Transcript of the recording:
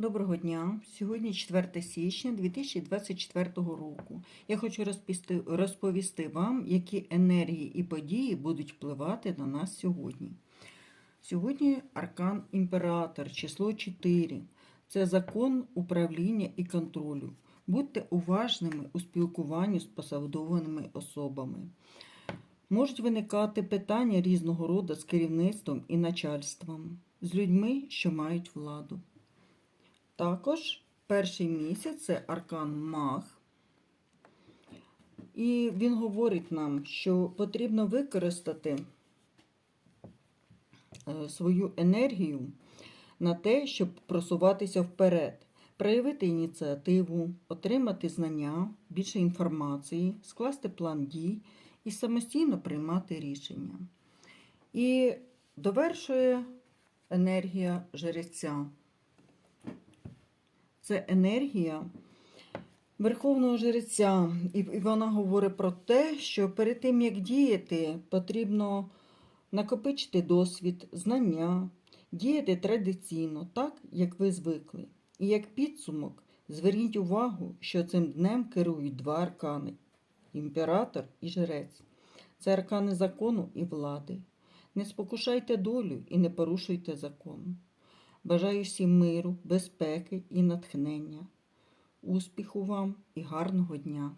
Доброго дня! Сьогодні 4 січня 2024 року. Я хочу розповісти вам, які енергії і події будуть впливати на нас сьогодні. Сьогодні аркан імператор, число 4. Це закон управління і контролю. Будьте уважними у спілкуванні з посадовими особами. Можуть виникати питання різного роду з керівництвом і начальством, з людьми, що мають владу. Також перший місяць це аркан Маг. І він говорить нам, що потрібно використати е, свою енергію на те, щоб просуватися вперед, проявити ініціативу, отримати знання, більше інформації, скласти план дій і самостійно приймати рішення. І довершує енергія жреця це енергія Верховного Жреця. І вона говорить про те, що перед тим, як діяти, потрібно накопичити досвід, знання, діяти традиційно, так, як ви звикли. І як підсумок, зверніть увагу, що цим днем керують два аркани імператор і жрець. Це аркани закону і влади. Не спокушайте долю і не порушуйте закон. Бажаю всім миру, безпеки і натхнення. Успіху вам і гарного дня!